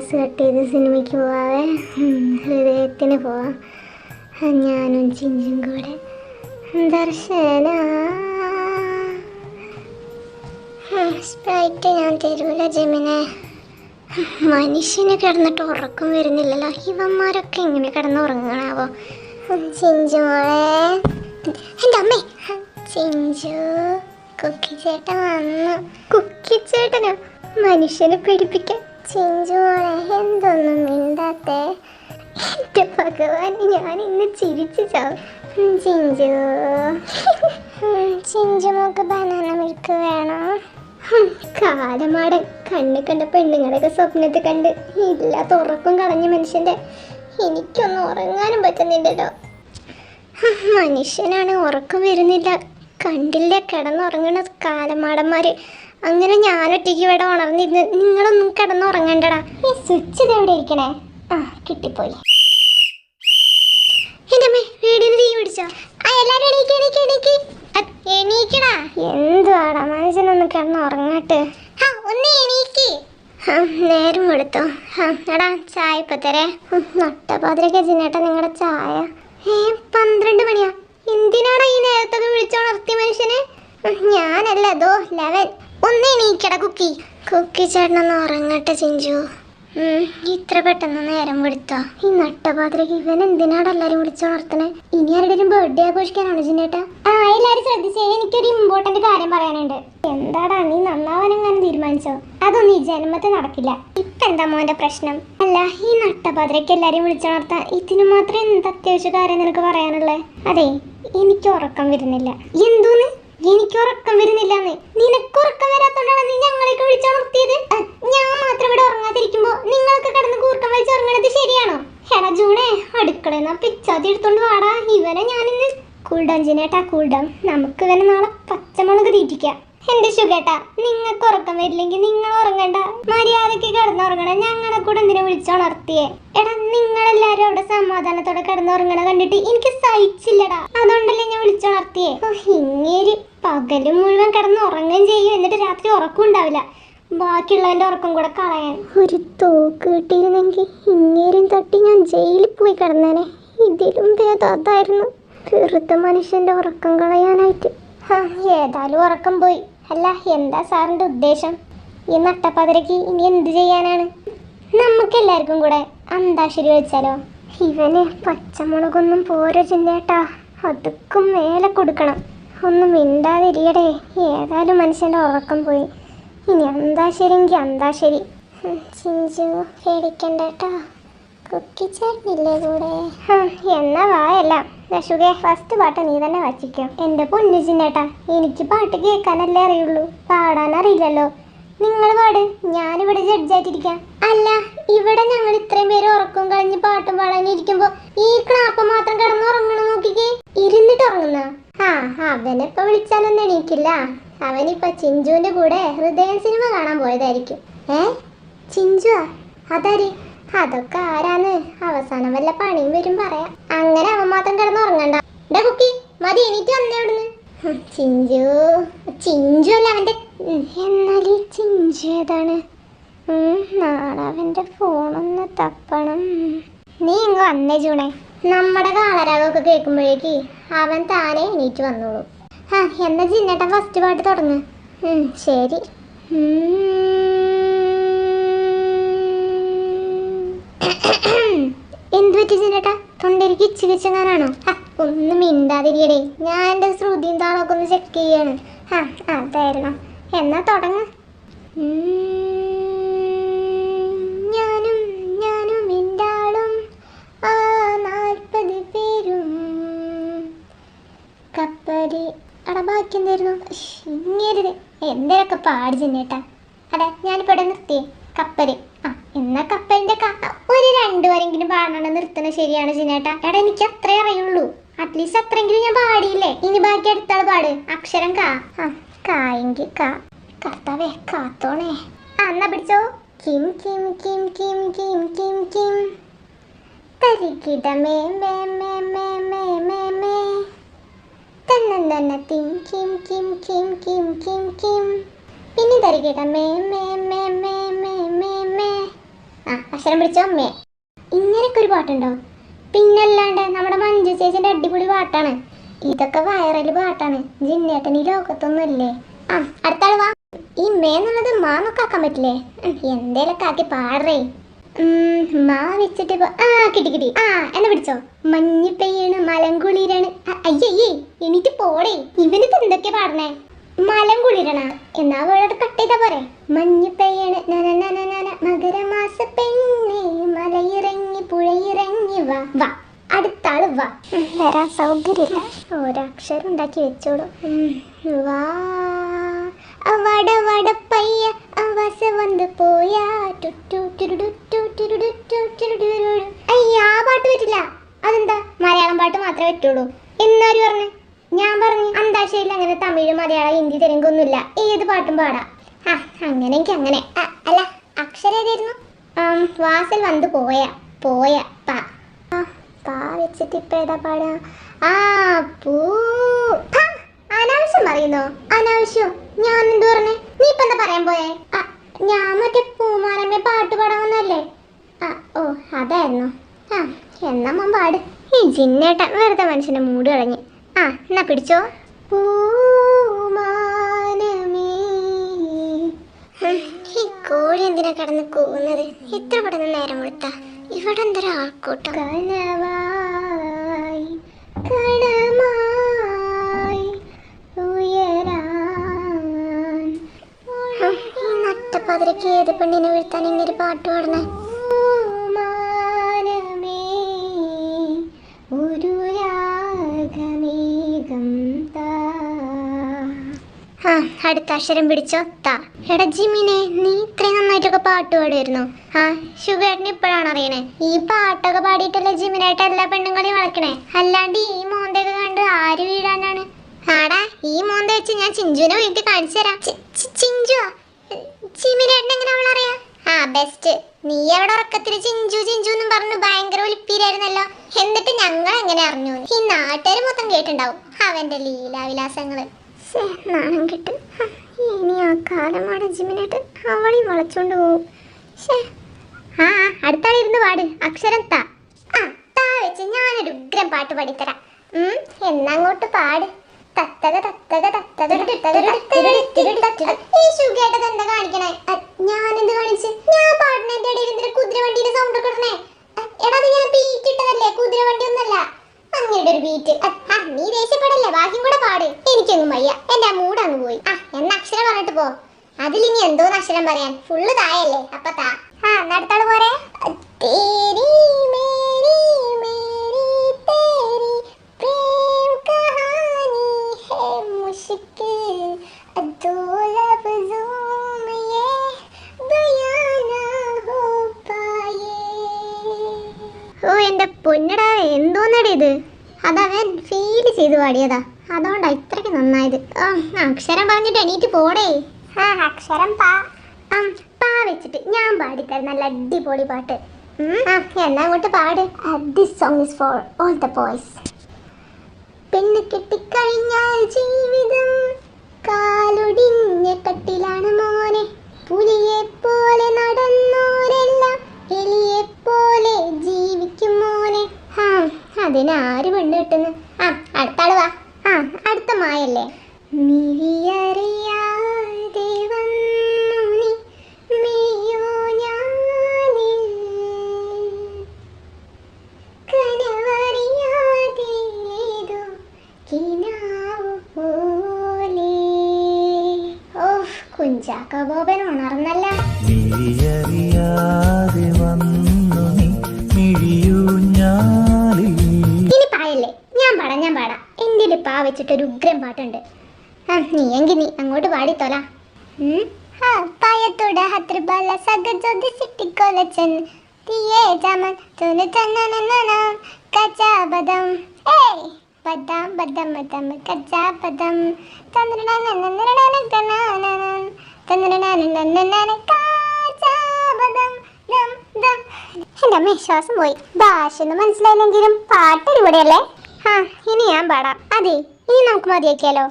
Class cut ചെയ്ത് സിനിമയ്ക്ക് പോവാതെ ഹൃദയത്തിന് പോവാം. ഞാനും ചിഞ്ചും കൂടെ. ദർശന. സ്പ്രൈറ്റ് ഞാൻ തരൂല ജമിനെ. മനുഷ്യന് കിടന്നിട്ട് ഉറക്കം വരുന്നില്ലല്ലോ. ഇവന്മാരൊക്കെ ഇങ്ങനെ കിടന്ന് ഉറങ്ങണാവോ? ചിഞ്ചു എന്റെ അമ്മേ. ചിഞ്ചു കുക്കി ചേട്ടൻ വന്നു. കുക്കി ചേട്ടനോ മനുഷ്യനെ പേടിപ്പിക്കാൻ ചിഞ്ചു എന്തൊന്നും മിണ്ടാത്തേ? എന്റെ ഭഗവാൻ ഞാൻ ഇന്ന് ചിരിച്ചു ചാവും ചിഞ്ചു. ഉം, ചിഞ്ചു മോക്ക് ബനാന മിൽക്ക് വേണോ കാലമാടൻ. കണ്ണ് കണ്ട പെണ്ണുങ്ങളൊക്കെ സ്വപ്നത്തിൽ കണ്ട് ഇല്ലാത്ത ഉറക്കം കളഞ്ഞ മനുഷ്യന്റെ എനിക്കൊന്നും ഉറങ്ങാനും പറ്റുന്നില്ലല്ലോ. മനുഷ്യനാണ് ഉറക്കം വരുന്നില്ല. കണ്ടില്ല കിടന്നുറങ്ങണ കാലമാടന്മാര്. അങ്ങനെ ഞാൻ ഒറ്റയ്ക്ക് ഇവിടെ ഉണർന്നിരുന്ന് നിങ്ങളൊന്നും കിടന്നുറങ്ങണ്ടടാ. ഈ സ്വിച്ച് എവിടെ ഇരിക്കണേ. ആ കിട്ടിപ്പോയി. എന്റെ അമ്മേ വീടിന് തീ പിടിച്ചോ? എണീക്കടാ. എന്തുവാടാ മനുഷ്യനൊന്ന് കിടന്ന് ഉറങ്ങട്ടെ ആ ഒന്ന് എണീക്ക്. നേരം എടുത്തോ എടാ ചായ ഇപ്പൊ തരേ. നട്ടപാതിരൊക്കെ ചിന്നേട്ടാ നിങ്ങളുടെ ചായ. ഏ പന്ത്രണ്ട് മണിയാ. എന്തിനാടാ ഈ നേരത്തൊക്കെ വിളിച്ചോണർത്തി മനുഷ്യനെ? ഞാനല്ല ദോ ലെവൻ. ഒന്ന് എണീക്കടാ കുക്കി. കുക്കി ചേട്ടനൊന്ന് ഉറങ്ങട്ടെ ചിഞ്ചു. ഇത്ര പെട്ടെന്ന് നേരം വിടുത്തോ ഈ നട്ടപാത്രക്ക് ഇവൻ എന്തിനാണ് എല്ലാരും വിളിച്ചുണർത്തണേ ഇനി ആരുടെയും ബർത്ത്ഡേ ആഘോഷിക്കാനാണ് ചിന്നേട്ടാ? ആ എല്ലാരും ശ്രദ്ധിച്ചേ എനിക്കൊരു ഇമ്പോർട്ടന്റ് കാര്യം പറയാനുണ്ട്. എന്താടാ നീ നന്നാവാനെങ്ങാനും തീരുമാനിച്ചോ? അതൊന്നും ഈ ജന്മത്തെ നടക്കില്ല. ഇപ്പൊ എന്താ മോന്റെ പ്രശ്നം? അല്ല ഈ നട്ടപാതിരക്ക് എല്ലാരും വിളിച്ചുണർത്താൻ ഇതിനു മാത്രം എന്ത് അത്യാവശ്യ കാര്യം നിനക്ക് പറയാനുള്ളേ? അതെ എനിക്ക് ഉറക്കം വരുന്നില്ല. എന്തോന്ന്? എനിക്ക് ഉറക്കം വരുന്നില്ലെന്ന്. നിനക്ക് ഉറക്കം വരാത്തോണ്ടാണ് നീ ഞങ്ങളെയൊക്കെ വിളിച്ചുണർത്തിയത് ഞാൻ മാത്രം ഇവിടെ ഉറങ്ങാതിരിക്കുമ്പോ നിങ്ങൾക്ക് കിടന്ന് കൂർക്കം വലിച്ച് ഉറങ്ങണത് ശരിയാണോ? എടാ ജൂണേ അടുക്കളയെന്നാ പിച്ചാത്തി എടുത്തോണ്ട് വാടാ. ഇവനെ ഞാനിന്ന് കൂൾഡൗൺ ജിനേട്ടാ കൂൾഡൗൺ നമുക്ക് ഇവനെ നാളെ പച്ചമുളക് തീറ്റിക്കാം. എന്റെ ശുഗേട്ടാ നിങ്ങൾക്ക് ഉറക്കം വരില്ലെങ്കിൽ നിങ്ങൾ ഉറങ്ങണ്ട. മര്യാദയ്ക്ക് കിടന്നുറങ്ങണം. ഞങ്ങളെ കൂടെ എന്തിനു വിളിച്ചുണർത്തിയേ എടാ നിങ്ങളെല്ലാരും അവിടെ സമാധാനത്തോടെ കിടന്നുറങ്ങണ കണ്ടിട്ട് എനിക്ക് സഹിച്ചില്ലടാ. അതുകൊണ്ടല്ലേ ഞാൻ വിളിച്ചുണർത്തിയേ ഓ, ഇങ്ങേര് പകൽ മുഴുവൻ കിടന്ന് ഉറങ്ങുകയും ചെയ്യും. എന്നിട്ട് രാത്രി ഉറക്കം ഉണ്ടാവില്ല. ബാക്കിയുള്ളവന്റെ ഉറക്കം കൂടെ കളയാൻ. ഒരു തോക്ക് കിട്ടിയിരുന്നെങ്കിൽ ഇങ്ങേരും തട്ടി ഞാൻ ജയിലിൽ പോയി കിടന്നേനെ. ഇതിലും ഭേദാതായിരുന്നു വെറുതെ മനുഷ്യന്റെ ഉറക്കം കളയാനായിട്ട്. ആ ഏതായാലും ഉറക്കം പോയി. അല്ല എന്താ സാറിന്റെ ഉദ്ദേശം? ഈ നട്ടപ്പതിരക്ക് ഇനി എന്ത് ചെയ്യാനാണ്? നമുക്ക് എല്ലാവർക്കും കൂടെ അന്താക്ഷരി വെച്ചാലോ ഇവന് പച്ചമുളകൊന്നും പോരോ ചിന്തേട്ടാ അതുക്കും മേലെ കൊടുക്കണം. ഒന്നും മിണ്ടാതിരിയടേ. ഏതായാലും മനുഷ്യന്റെ ഉറക്കം പോയി. ഇനി അന്താശരിങ്കി അന്താശരി ശരി. ചിഞ്ചു പേടിക്കണ്ടേട്ടാ. കുക്കി ചേട്ടനില്ലേ കൂടെ? എന്നാ വായല്ല ദശുകെ ഫസ്റ്റ് പാട്ട് നീ തന്നെ വച്ചിക്കോ. എന്റെ പൊന്നു ചിന്നേട്ടാ എനിക്ക് പാട്ട് കേൾക്കാനല്ലേ അറിയുള്ളൂ. പാടാനറിയില്ലല്ലോ നിങ്ങൾ പാട്. ഞാനിവിടെ ജഡ്ജായിട്ടിരിക്കാം അല്ല ഇവിടെ ഞങ്ങൾ ഇത്രയും പേര് ഉറക്കം കളഞ്ഞ് പാട്ടും പാടാനിരിക്കുമ്പോ ഈ ക്ലാപ്പ് മാത്രം കിടന്നുറങ്ങണം നോക്കിക്കേ. ഇരുന്നിട്ട് ഉറങ്ങുന്ന? അവനിപ്പൊ വിളിച്ചാലൊന്നും എണീക്കില്ല. അവനിപ്പോ ചിഞ്ചുവിന്റെ കൂടെ ഹൃദയം സിനിമ കാണാൻ പോയതായിരിക്കും. ഏ? ചിഞ്ചു അതാര്? അതൊക്കെ ആരാന്ന് അവസാനം വല്ല പണിയും വരും പറയാം. അങ്ങനെ അവൻ മാത്രം കിടന്ന് ഉറങ്ങണ്ട. ഡാ കുക്കി മതി എണീറ്റ് വന്നേ അവിടുന്ന്. ചിഞ്ചു. ചിഞ്ചു അല്ല അവന്റെ എന്നാൽ ഈ ചിഞ്ചു ഏതാണ്? നാളെ അവന്റെ ഫോണൊന്ന് തപ്പണം. നീ ഇങ്ങ് വന്നേ ജൂണേ. നമ്മുടെ കാളരാഗമൊക്കെ കേൾക്കുമ്പോഴേക്ക് അവൻ താനെ എണീറ്റ് വന്നോളൂ. ആ എന്നാ ജിന്നേട്ടൻ ഫസ്റ്റ് പാട്ട് തുടങ്ങ്. ശരി. എന്ത് പറ്റി ജിന്നേട്ടാ? തൊണ്ടരി കിച്ചു കിച്ചങ്ങാനാണോ ഒന്ന് മിണ്ടാതിരിയടേ. ഞാൻ എന്റെ ശ്രുതിയും താളമൊക്കെ ഒന്ന് ചെക്ക് ചെയ്യാണ്. ആ അതായിരുന്നു. എന്നാ തുടങ്ങ്. എന്തായിരുന്നു ഇങ്ങേരുത് എന്തേലൊക്കെ പാടി ചെന്നേട്ടാ. അതെ ഞാനിപ്പോ ഇവിടെ നിർത്തിയേ. കപ്പൽ. ആ എന്നാ കപ്പലിന്റെ ക ഒരു രണ്ടു വരെങ്കിലും പാടണം നിർത്തണ ശരിയാണ് ചിന്നേട്ടാ. എടാ എനിക്ക് അത്രേ അറിയുള്ളൂ. അറ്റ്ലീസ്റ്റ് അത്രയെങ്കിലും ഞാൻ പാടിയില്ലേ? ഇനി ബാക്കി അടുത്താൾ പാട്. അക്ഷരം കാ. ആ കായെങ്കിൽ കാ. കർത്താവേ കാത്തോണേ. ആ എന്നാ പിടിച്ചോ. കിം കിം കിം കിം കിം കിം കിം. തരികിടമേ മേ മേ മേ മേ മേ മേ. മേ തന്നന്ന തിം കിം കിം കിം കിം കിം കിം. പിന്നെ തരികേട്ട മേ മേ മേ മേ മേ മേ മേ. ആ അക്ഷരം പിടിച്ചോ? മേ. ഇങ്ങനെയൊക്കെ ഒരു പാട്ടുണ്ടോ പിന്നല്ലാണ്ട് നമ്മുടെ മഞ്ജു ചേച്ചിന്റെ അടിപൊളി പാട്ടാണ്. ഇതൊക്കെ വൈറൽ പാട്ടാണ്. ജിന്നേട്ടൻ ഈ ലോകത്തൊന്നും അല്ലേ ആ അടുത്ത വാ. ഈ മേ എന്നുള്ളത് മാ എന്നൊക്കെ ആക്കാൻ പറ്റില്ലേ? എന്തേലൊക്കെ ആക്കി പാടറേ. മാ വെച്ചിട്ട് ആ കിട്ടി കിട്ടി. ആ എന്നെ പിടിച്ചോ? മഞ്ഞ് പെയ്യണ് മലം കുളിരാണ്. അ- അയ്യയ്യേ എണീറ്റ് പോടേ. ഇവനിപ്പോ എന്തൊക്കെയാ പാടണേ? മലം കുളിരണ. എന്നാ വേർഡ് കട്ട് ചെയ്താ പോരെ? മഞ്ഞ് പെയ്യണ് മകരമാസ പെണ്ണേ മലയിറങ്ങി പുഴയിറങ്ങി വാ വാ. അടുത്ത വാ. വരാൻ സൗകര്യമില്ല ഒരക്ഷരം ഉണ്ടാക്കി വെച്ചോളൂ. വാ. വട വട പയ്യ അവസ വന്ന് പോയാ. ടുട്ടു ടുരുടു ടുരുടു ടു ടുരുടുരുടു. അയ്യ പാട്ട് പറ്റില്ല അതെന്താ മലയാളം പാട്ട് മാത്രമേ പറ്റുള്ളൂ. എന്നാരും പറഞ്ഞു? ഞാൻ പറഞ്ഞു അന്താക്ഷരിയിൽ അങ്ങനെ തമിഴ് മലയാളം ഹിന്ദി തെലുങ്കൊന്നുമില്ല ഏത് പാട്ടും പാടാ. ആ അങ്ങനെ. എനിക്ക് അങ്ങനെ അല്ല അക്ഷരം ഏതായിരുന്നു? വാസൽ വന്ന് പോയ പോയ പാ. പാ വെച്ചിട്ട് ഇപ്പൊ ഏതാ പാടാ? ആ പൂ. അനാവശ്യം പറയുന്നോ? അനാവശ്യം? ഞാൻ എന്ത് പറഞ്ഞേ? നീ ഇപ്പൊ എന്താ പറയാൻ പോയേ? ഞാൻ മറ്റേ പൂമാരമ്മ പാട്ട് പാടാന്നല്ലേ ആ ഓ അതായിരുന്നു. ആ എന്നാ മോൻ പാട്. ഈ ജിന്നേട്ട വെറുതെ മനുഷ്യനെ മൂട് കളഞ്ഞ്. ആ എന്നാ പിടിച്ചോ? ഈ കോഴി എന്തിനാ കടന്ന് കൂവുന്നത്? ഇത്ര പെട്ടെന്ന് നേരം കൊടുത്ത. ഇവിടെ എന്തൊരു ആൾക്കൂട്ടം. കനവായി കണമായി ഉയരാൻ ഈ നട്ടപ്പാതിരക്ക് ഏത് പെണ്ണിനെ വീഴ്ത്താൻ ഇങ്ങനെ പാട്ട് പാടണേ അടുത്ത അക്ഷരം പിടിച്ചോ. താ. എടാ ജിമിനെ നീ ഇത്രയും നന്നായിട്ടൊക്കെ പാട്ട് പാടുമായിരുന്നു ആ ഷുഗേട്ടന് ഇപ്പോഴാണ് അറിയണേ. ഈ പാട്ടൊക്കെ പാടിയിട്ടല്ലേ ജിമിനായിട്ട് എല്ലാ പെണ്ണുങ്ങളെയും വളക്കണേ? അല്ലാണ്ട് ഈ മോന്തൊക്കെ കണ്ട് ആര് വീഴാനാണ്? ആടാ ഈ മോന്ത വെച്ച് ഞാൻ ചിഞ്ചുവിനെ വീട്ടിൽ കാണിച്ചു തരാം. ചിഞ്ചുവാ? ജിമിനേട്ടൻ എങ്ങനെ അവളറിയാ ആ ബെസ്റ്റ് നീ അവിടെ ഉറക്കത്തിൽ ചിഞ്ചു ചിഞ്ചു എന്നും പറഞ്ഞു ഭയങ്കര ഒലിപ്പീരായിരുന്നല്ലോ എന്നിട്ട് ഞങ്ങൾ എങ്ങനെ അറിഞ്ഞു? ഈ നാട്ടുകാർ മൊത്തം കേട്ടിണ്ടാവും അവന്റെ ലീലാവിലാസങ്ങൾ. ശ്ശേ, നാണം കിട്ടും ഇനി ആ കാലമാണ് ജിമിനായിട്ട് അവളി വളച്ചോണ്ട് പോവും. ഷേ ആ അടുത്താളിരുന്ന് പാട്. അക്ഷരം താ. ആ താ വെച്ച് ഞാനൊരു ഉഗ്രം പാട്ട് പാടിത്തരാം. എന്നങ്ങോട്ട് പാട്. തത്തക തത്തക തത്തക. ഈ സുഖേട്ടത് എന്താ കാണിക്കണേ? ഞാൻ എന്ത് കാണിച്ച്? ഞാൻ പാടുന്നതിന്റെ ഇടയിൽ എന്തിനാ കുതിരവണ്ടിയുടെ സൗണ്ട് ഒക്കെ എടാ അത് ഞാൻ ബീറ്റ് ഇട്ടതല്ലേ? കുതിരവണ്ടി ഒന്നല്ല അങ്ങയുടെ ഒരു ബീറ്റ് നീ ദേഷ്യപ്പെടല്ലേ? ബാക്കിയും കൂടെ പാട്. എനിക്കൊന്നും വയ്യ. എന്റെ മൂഡ് അങ്ങ് പോയി. ആ എന്ന അക്ഷരം പറഞ്ഞിട്ട് പോ. അതിലിനി എന്തോന്ന് അക്ഷരം പറയാൻ? ഫുള്ള് തായല്ലേ അപ്പൊ താ. ആ നടത്താൾ പോരെ? തേരി ഓ എന്റെ പൊന്നടാ എന്തോന്നടി ഇത്? അതവൻ ഫീൽ ചെയ്ത് പാടിയതാ. അതുകൊണ്ടാ ഇത്രയ്ക്ക് നന്നായത്. അക്ഷരം പറഞ്ഞിട്ട് എണീറ്റ് പോടേ. ആ അക്ഷരം പാ. ആ പാ വെച്ചിട്ട് ഞാൻ പാടിത്തരാം. നല്ല അടിപൊളി പാട്ട്. എന്നാ അങ്ങോട്ട് പാട്. This song is for all the boys പെണ്ണ് കെട്ടിക്കഴിഞ്ഞാൽ ജീവിതം കാലൊടിഞ്ഞ കട്ടിലാണ് മോനെ. പുലിയെ പോലെ അതിനാര് പെണ്ണ് കിട്ടുന്നു? ആ അടുത്ത ആൾ വാ. ആ അടുത്ത മായല്ലേ? മിഴിയറിയാതെ ബോബൻ ഉണർന്നല്ല. വന്നു വെച്ചിട്ടൊരു ഉഗ്രം പാട്ടുണ്ട്. ആ നീ എങ്കിൽ നീ അങ്ങോട്ട് പാടിത്തോല പായത്തോട ഹത്രിബാല സഗജോതി സിട്ടിക്കൊലച്ചൻ തീയേ ജമൻ തുനു തന്നനനന കച്ചാ ഏയ്! ഇനി ഞാൻ പാടാം. അതെ ഇനി നമുക്ക് മതിയാക്കിയാലോ?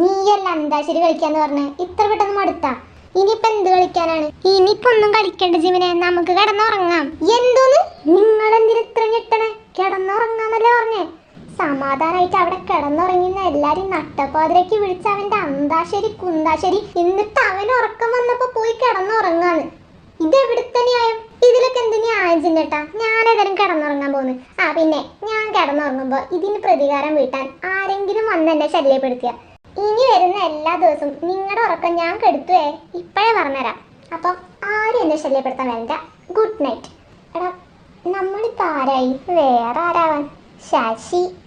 നീയല്ല അന്താശ്ശേരി കളിക്കാന്ന് പറഞ്ഞ്? ഇത്ര പെട്ടെന്ന് മടുത്താ. ഇനിയിപ്പോ എന്ത് കളിക്കാനാണ്? ഇനിയിപ്പോ ഒന്നും കളിക്കണ്ട ജീവനെ നമുക്ക് കിടന്നുറങ്ങാം. എന്തോന്ന്? നിങ്ങൾ എന്തിനു ഇത്ര ഞെട്ടണേ? കിടന്നുറങ്ങാന്നല്ലേ പറഞ്ഞേ. സമാധാനായിട്ട് അവിടെ കിടന്നുറങ്ങുന്ന എല്ലാരും നട്ടപ്പാതിരക്ക് വിളിച്ച അവന്റെ അന്താശരി കുന്താശരി എന്നിട്ട് അവൻ ഉറക്കം വന്നപ്പോ പോയി കിടന്നുറങ്ങാന്ന്. ഇത് എവിടുത്തെ ന്യായം? ഇതിലൊക്കെ എന്ത് ന്യായം ചിന്നട്ടാ? ഞാൻ ഏതായാലും കിടന്നുറങ്ങാൻ പോകുന്നു ആ പിന്നെ ഞാൻ കിടന്നുറങ്ങുമ്പോ ഇതിന് പ്രതികാരം വീട്ടാൻ ആരെങ്കിലും വന്ന് എന്നെ ശല്യപ്പെടുത്തിയ. ഇനി വരുന്ന എല്ലാ ദിവസവും നിങ്ങളുടെ ഉറക്കം ഞാൻ കെടുത്തുവേ. ഇപ്പോഴേ പറഞ്ഞുതരാം. അപ്പം ആരും എന്നെ ശല്യപ്പെടുത്താൻ വേണ്ട ഗുഡ് നൈറ്റ്. എടാ നമ്മളിപ്പോ ആരായി? വേറെ ആരാവാൻ? ശശി.